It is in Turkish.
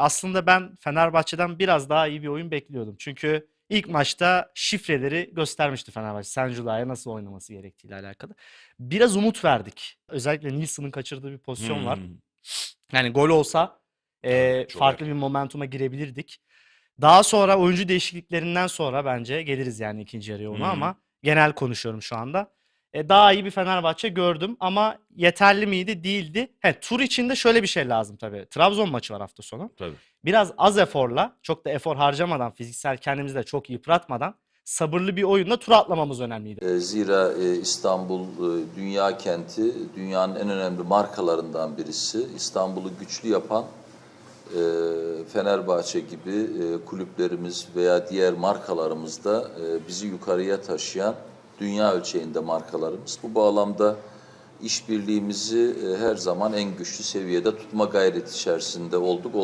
aslında ben Fenerbahçe'den biraz daha iyi bir oyun bekliyordum. Çünkü ilk maçta şifreleri göstermişti Fenerbahçe. Senjula'ya nasıl oynaması gerektiğiyle alakalı. Biraz umut verdik. Özellikle Nilsson'ın kaçırdığı bir pozisyon var. Hmm. Yani gol olsa e, çok farklı bir momentuma girebilirdik. Daha sonra oyuncu değişikliklerinden sonra bence geliriz yani ikinci yarıya ona hı. ama genel konuşuyorum şu anda. E, daha iyi bir Fenerbahçe gördüm ama yeterli miydi? Değildi. He, tur içinde şöyle bir şey lazım tabii. Trabzon maçı var hafta sonu. Tabii. Biraz az eforla, çok da efor harcamadan, fiziksel kendimizi de çok yıpratmadan sabırlı bir oyunla tur atlamamız önemliydi. E, Zira e, İstanbul e, dünya kenti, dünyanın en önemli markalarından birisi. İstanbul'u güçlü yapan Fenerbahçe gibi kulüplerimiz veya diğer markalarımız da e, bizi yukarıya taşıyan dünya ölçeğinde markalarımız. Bu bağlamda işbirliğimizi e, her zaman en güçlü seviyede tutma gayreti içerisinde olduk,